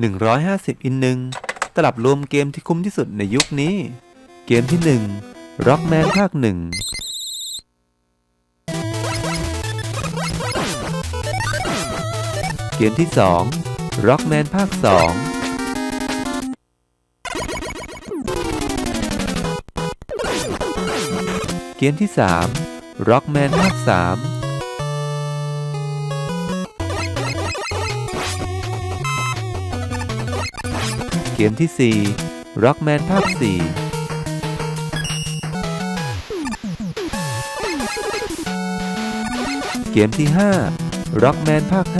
150 อินหนึ่งตลับรวมเกมที่คุ้มที่สุดในยุคนี้ เกมที่ 1 Rockman ภาค 1เกมที่ 2 Rockman ภาค 2 เกมที่ 3 Rockman ภาค 3 เกมที่ 4 Rockman ภาค 4เกมที่ 5 Rockman ภาค 5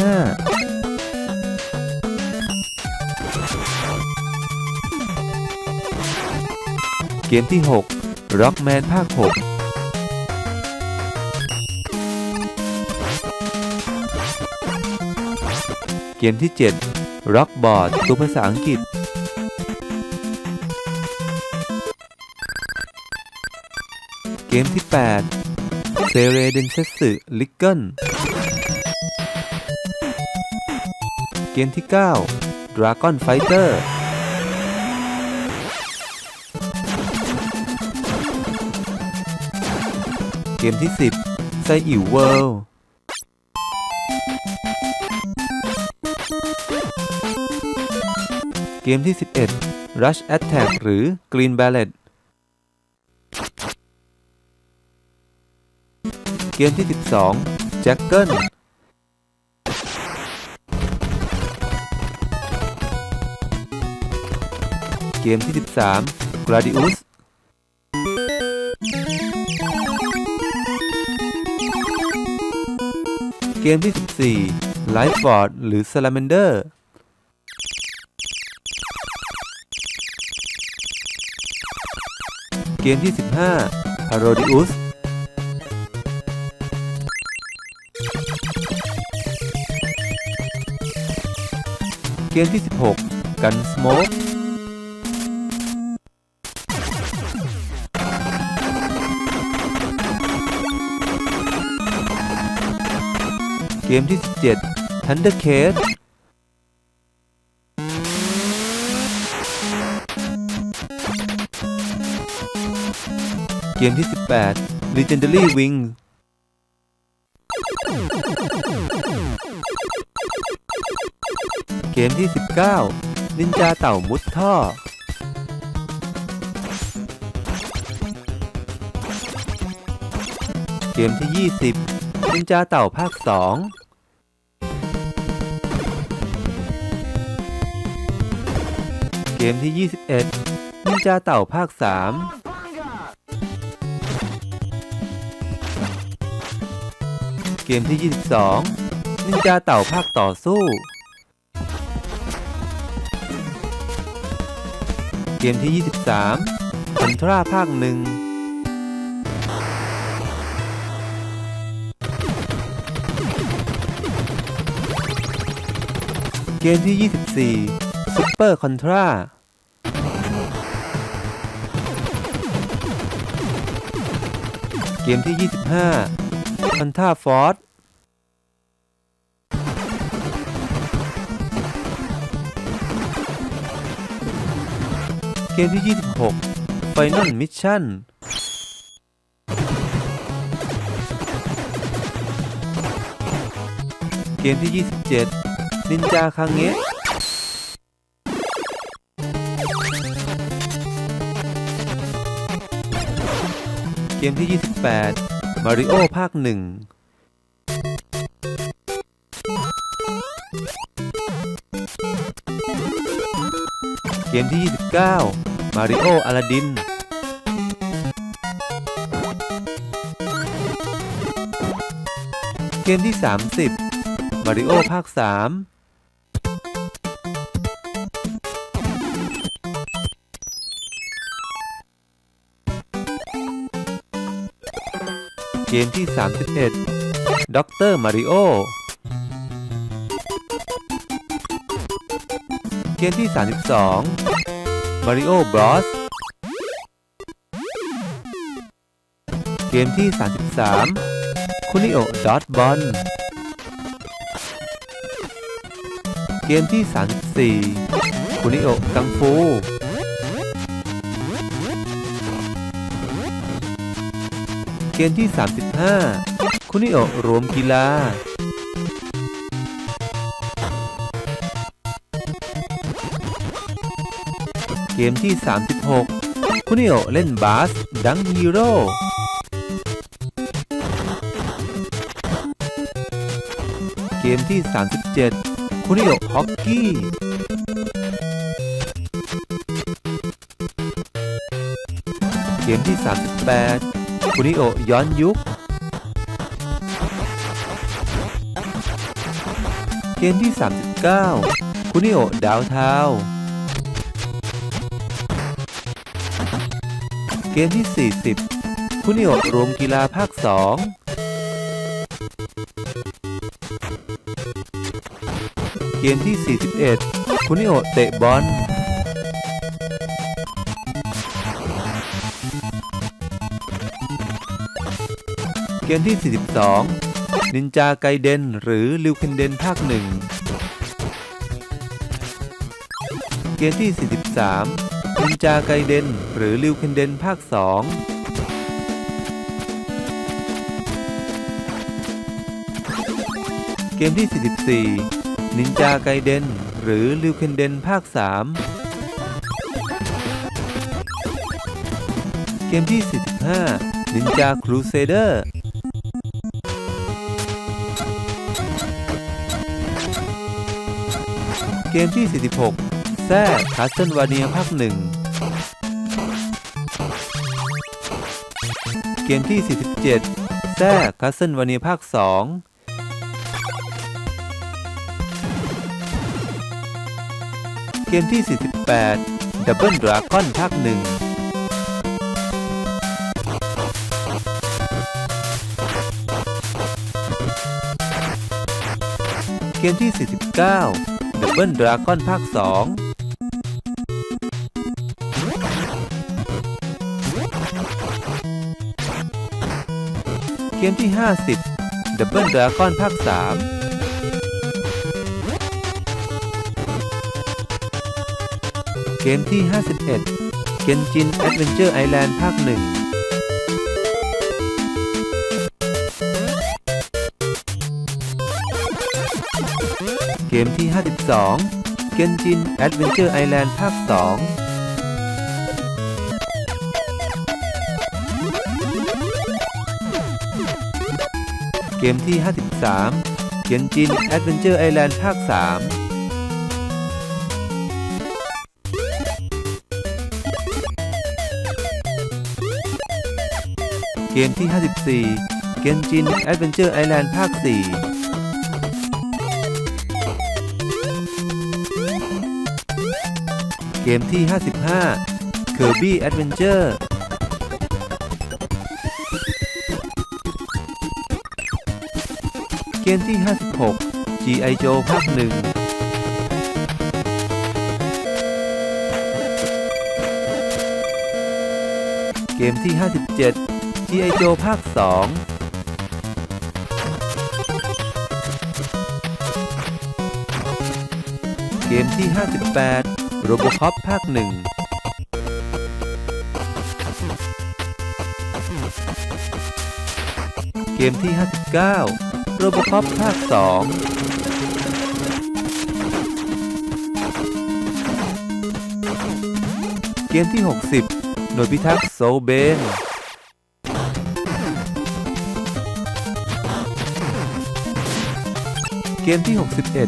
เกมที่ 6 Rockman ภาค 6 เกมที่ 7 Rockboard ตัวภาษาอังกฤษ เกมที่ 8 เซเรเดนเซสึลิกเกิลเกมที่ 9 Dragon Fighter เกมที่ 10ไซอิ๋วเวิลด์เกมที่ 11 Rush Attack หรือ Green Ballet เกมที่ 12 Jackal เกมที่ 13 Gladius เกมที่ 14 Lifeboard หรือ Salamander เกมที่ 15 Parodius เกมที่ 16 Gun Smoke เกมที่ 17 Thundercade เกมที่ 18 Legendary Wings 9. นินจาเต่ามุดท่อ เกมที่ 20 นินจาเต่าภาค 2เกมที่ 21 นินจาเต่าภาค 3 เกมที่ 22 นินจาเต่าภาคต่อสู้ เกมที่ 23สุนทราภาคหนึ่งเกมที่ 24ซุปเปอร์คอนทราเกมที่ 25คอนท่าฟอร์ เกมที่ 26 Final Mission เกมที่ 27 นินจาคังเงะเกมที่ 28มาริโอภาค 1 เกมที่ 29มาริโออลาดินเกมที่ 30มาริโอภาค 3 เกมที่ 31ด็อกเตอร์มาริโอ เกมที่ 32 Mario Bros เกมที่ 33คุนิโอดอทบอลเกมที่ 34คุนิโอะกังฟู เกมที่ 35คุนิโอะรวมกีฬา กมที่ 36 คุนิโอเล่นบาส ดังฮีโร่เกมที่ 37 คุนิโอฮอกกี้ เกมที่ 38 คุนิโอย้อนยุค เกมที่ 39 คุนิโอดาวเทา มที่ 40คุนิโอรวมกีฬาภาค 2เกมที่ 41 คุนิโอเตะบอล เกมที่ 42 นินจาไกเดนหรือลิวเคนเดนภาคหนึ่ง เกมที่ 43 นินจาไกเดน หรือลิวเคนเดนภาค 2เกมที่ 44 นินจาไกเดน หรือลิวเคนเดนภาค 3 เกมที่ 45 นินจาครูเซเดอร์ เกมที่ 46 แซ่คาสเซิลวาเนียภาคหนึ่งเกมที่ 47 แซ่คาสเซิลวาเนียภาค 2เกมที่ 48 ดับเบิลดราก้อนภาคหนึ่ง เกมที่ 49 Double Dragon ภาค2 เกมที่ 50 Double Dragon ภาค 3เกมที่ 51 Genshin Adventure Island ภาค 1 เกมที่ 52 Genshin Adventure Island ภาค 2 เกมที่ 53 เขียนจินแอดเวนเจอร์ไอแลนด์ภาค 3เกมที่ 54 Genshin Adventure Island ภาค 4 เกมที่ 55 Kirby Adventure มที่ 56 G.I. Joe ภาคหนึ่งเกมที่ 57 G.I. Joe ภาค 2เกมที่ 58 Robocop ภาค 1 เกมที่ 59 โรบคอปภาค2เกมที่ 60 หน่วยพิทักษ์โซเบน เกมที่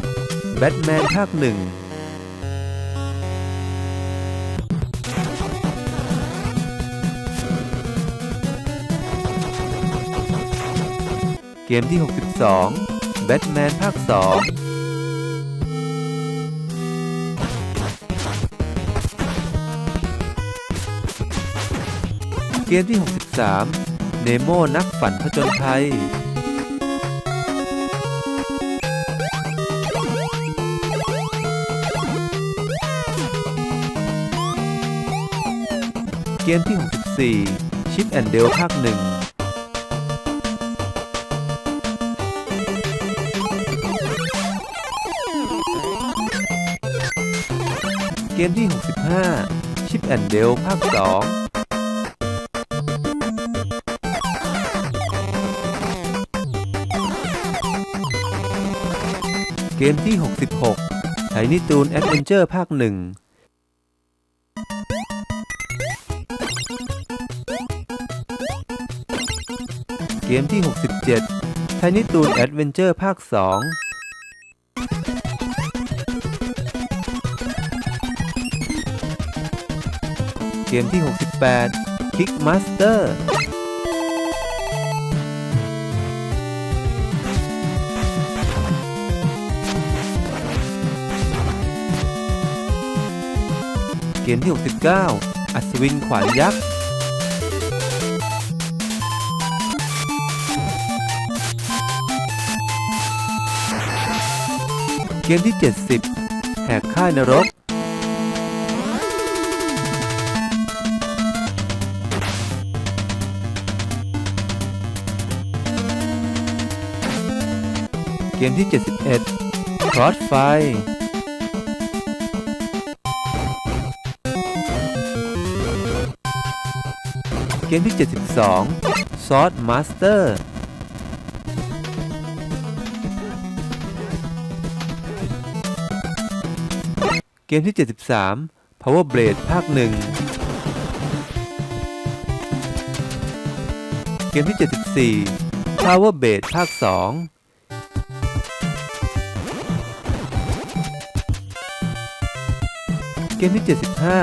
61 แบทแมนภาค1เกมที่ 62 แบทแมนภาค 2เกมที่ 63 เนโมนักฝันผจญภัย เกมที่ 64 ชิปแอนเดลภาค1เมที่ 65 Chip and Dale ภาค 2เกมที่ 66ไทนี่ตูนแอดเวนเจอร์ภาค1เกมที่ 67ไทนี่ตูนแอดเวนเจอร์ภาค2เกมที่ 68 Kick Master เกมที่ 69 อัศวินขวานยักษ์เกมที่ 70 แหกค่ายนรก กมที่ 71 Cross Fire เกมที่ 72 Sword Master เกมที่ 73 Power Blade ภาค1เกมที่ 74 Power Blade ภาค 2 กมที่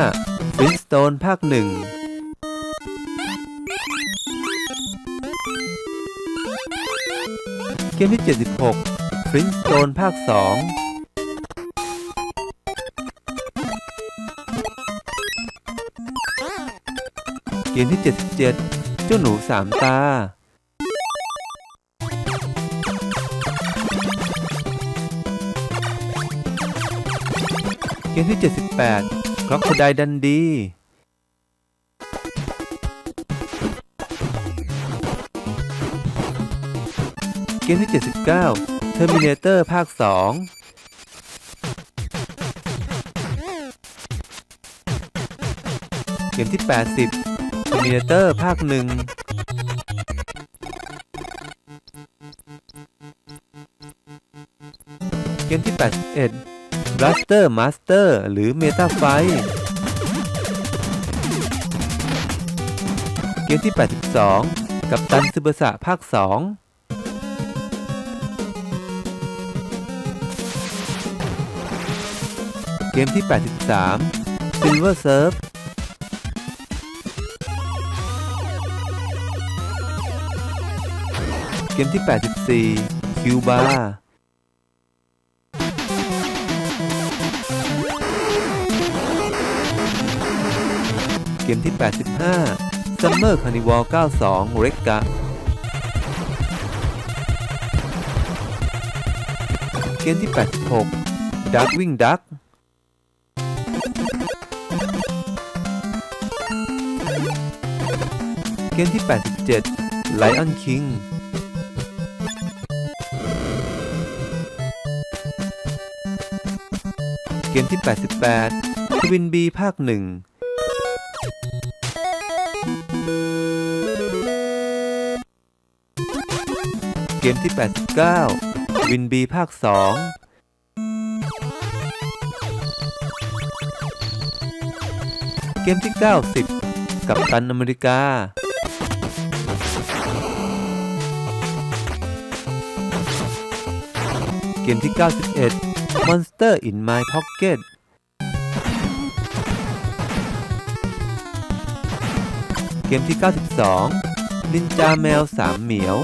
75 Flintstone ภาค 1เกมที่ 76 Flintstone ภาค 2 เกมที่ 77 เจ้าหนูสามตา เกมที่ 78คล็อกโคไดดันดี เกมที่ 79 Terminator ภาค 2เกมที่ 80 Terminator ภาค1เกมที่ 81 Blaster Master หรือ Meta Fight เกมที่ 82 กับตันซึบะสะภาค 2เกมที่ 83 Silver Surf เกมที่ 84 Cuba เกมที่ 85 Summer Carnival 92 r e g a เกมที่ 86 Darkwing Duck เกมที่ 87 Lion King เกมที่ 88 Twin B ภาค 1 มที่ 89 วินบีภาค 2เกมที่ 90 กับตันอเมริกา เกมที่ 91 Monster in My Pocket เกมที่ 92 นินจาแมวสามเหมียว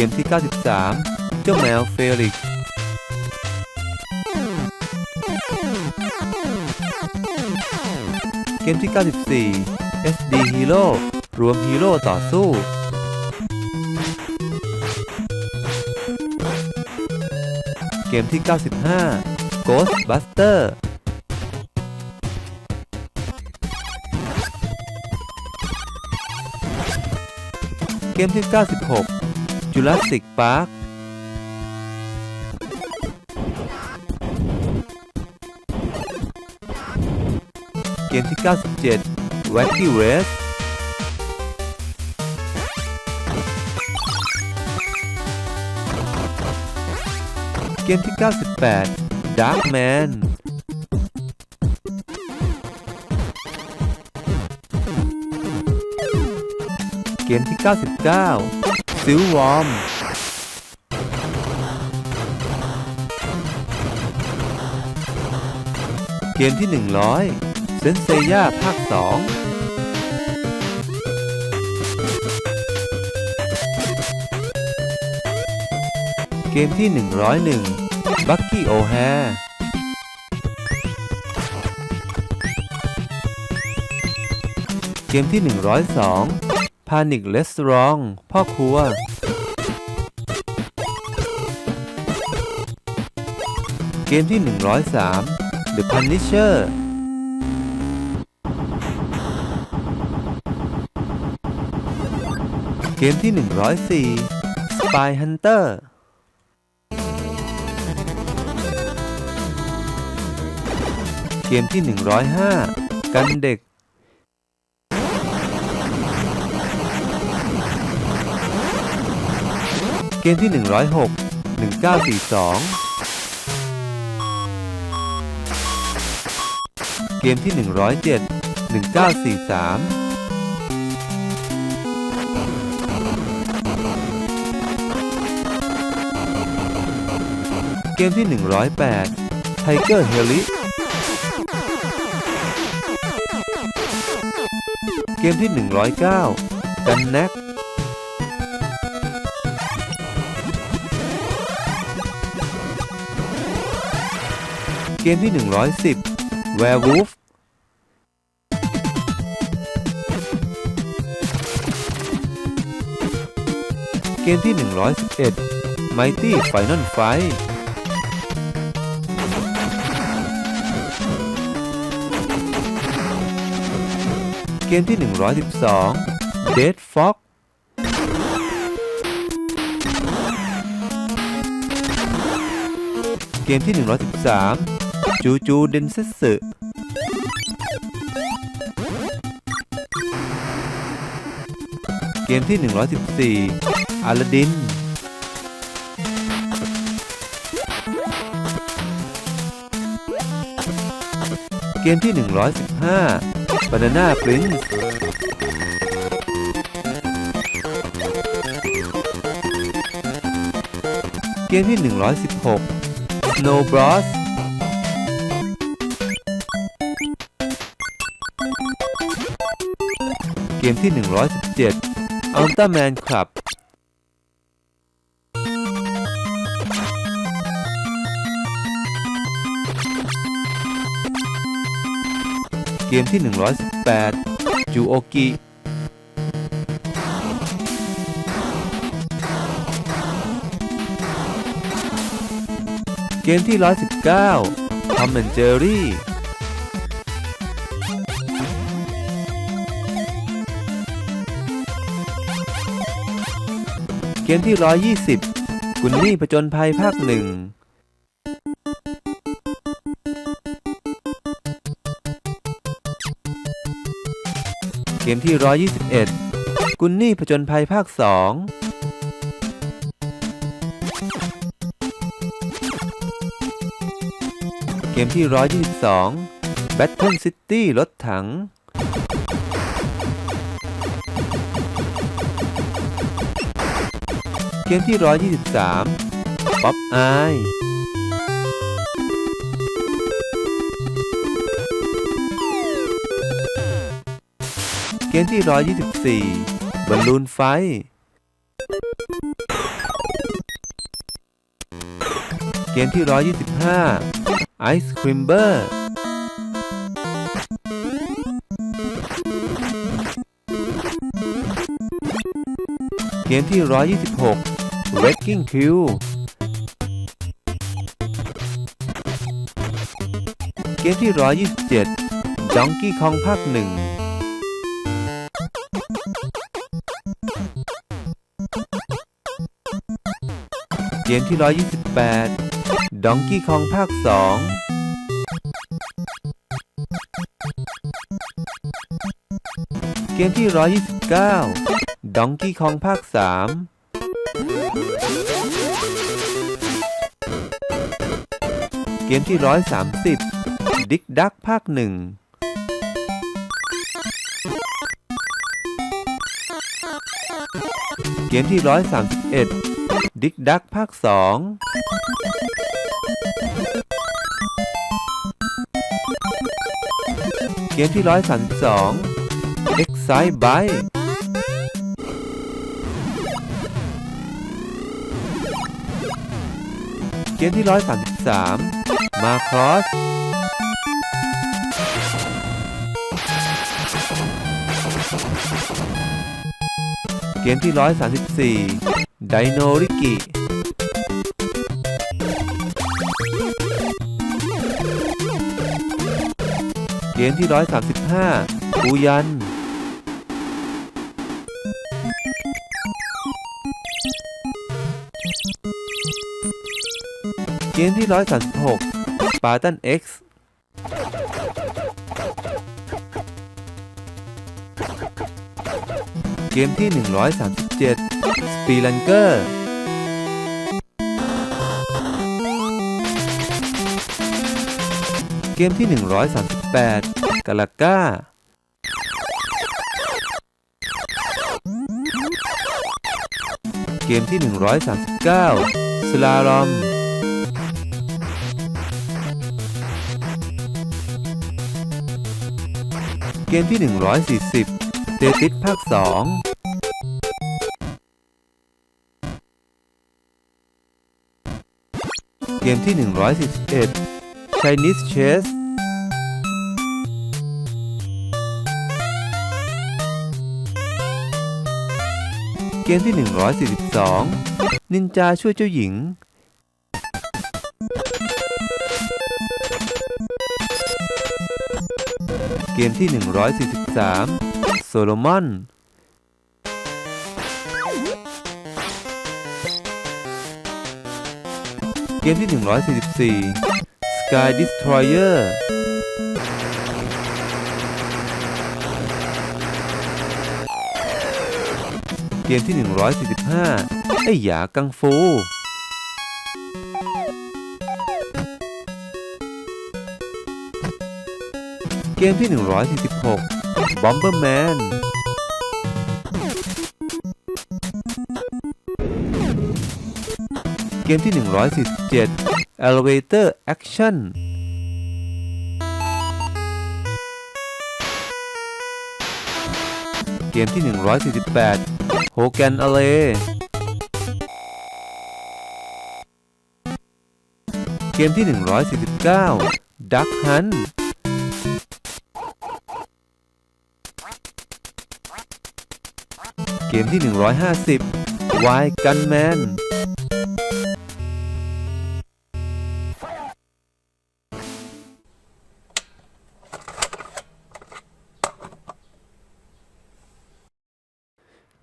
เกมที่ 93 เจ้าแมวเฟลิกซ์เกมที่ 94 SD Hero รวมฮีโร่ต่อสู้ เกมที่ 95 Ghostbuster เกมที่ 96 จูราสสิกพาร์คเกมที่ 97 Wacky Race เกมที่ 98 Dark Man เกมที่ 99 ซิลวอมเกมที่ 100 เซนเซย่าภาค 2เกมที่ 101บักกี้โอแฮเกมที่ 102 พานิกเลสรอง พ่อครัว เกมที่ 103 The Punisher เกมที่ 104 Spy Hunter เกมที่ 105 กันเด็ก เกมที่ 106 1942 เกมที่ 107 1943เกมที่ 108 Tiger h e l i เกมที่ 109กัน เกมที่ 110 Werewolf เกมที่ 111 Mighty Final Fight เกมที่ 112 Dead Fox เกมที่ 113 จูจูเดนเซสึเกมที่ 114อาลาดิน เกมที่ 115 Banana Prince เกมที่ 116 Snow Bros เกมที่ 117 Ultraman Club เกมที่ 118 จูโอกิเกมที่ 119 Tom and Jerry เกมที่ 120 กุนนี่ผจญภัยภาคหนึ่ง เกมที่ 121 กุนนี่ผจญภัยภาค2เกมที่ 122 Battle City รถถัง กมที่ 123 Pop Eye เกมที่ 124 บอลลูนไฟ เกมที่ 125 Ice Crimber เกมที่ 126 Wrecking Crew เกมที่ 127 Donkey Kong ภาคหนึ่งเกมที่ 128 Donkey Kong ภาค2เกมที่ 129 Donkey Kong ภาค3เเกมที่ร้อยสามสิบดิกดักภาคหนึ่งเกมที่ร้อยสามสิบเอ็ดดิกดักภาคสองเกมที่ 132 Excite Bike เกมที่ร้อยสามสิบสาม มาครอส เกมที่ 134 ไดโนริกิเกมที่ 135ปูยัน มที่ 136 Spartan X เกมที่ 137 Spelunker เกมที่ 138 กาลาก้า เกมที่ 139 สลาลอม เกมที่ 140 เตติสภาค 2เกมที่ 141 Chinese Chess เกมที่ 142 นินจาช่วยเจ้าหญิง มที่ 143 โซโลมอน เกมที่ 144 Sky Destroyer เกมที่ 145 ไอ้หยากังฟู เกมที่ 146 Bomberman เกมที่ 147 Elevator Action เกมที่ 148 Hogan Alley เกมที่ 149 Duck Hunt เกมที่ 150 Wild Gunman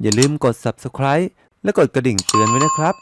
อย่าลืมกด subscribe และกดกระดิ่งเตือนไว้นะครับ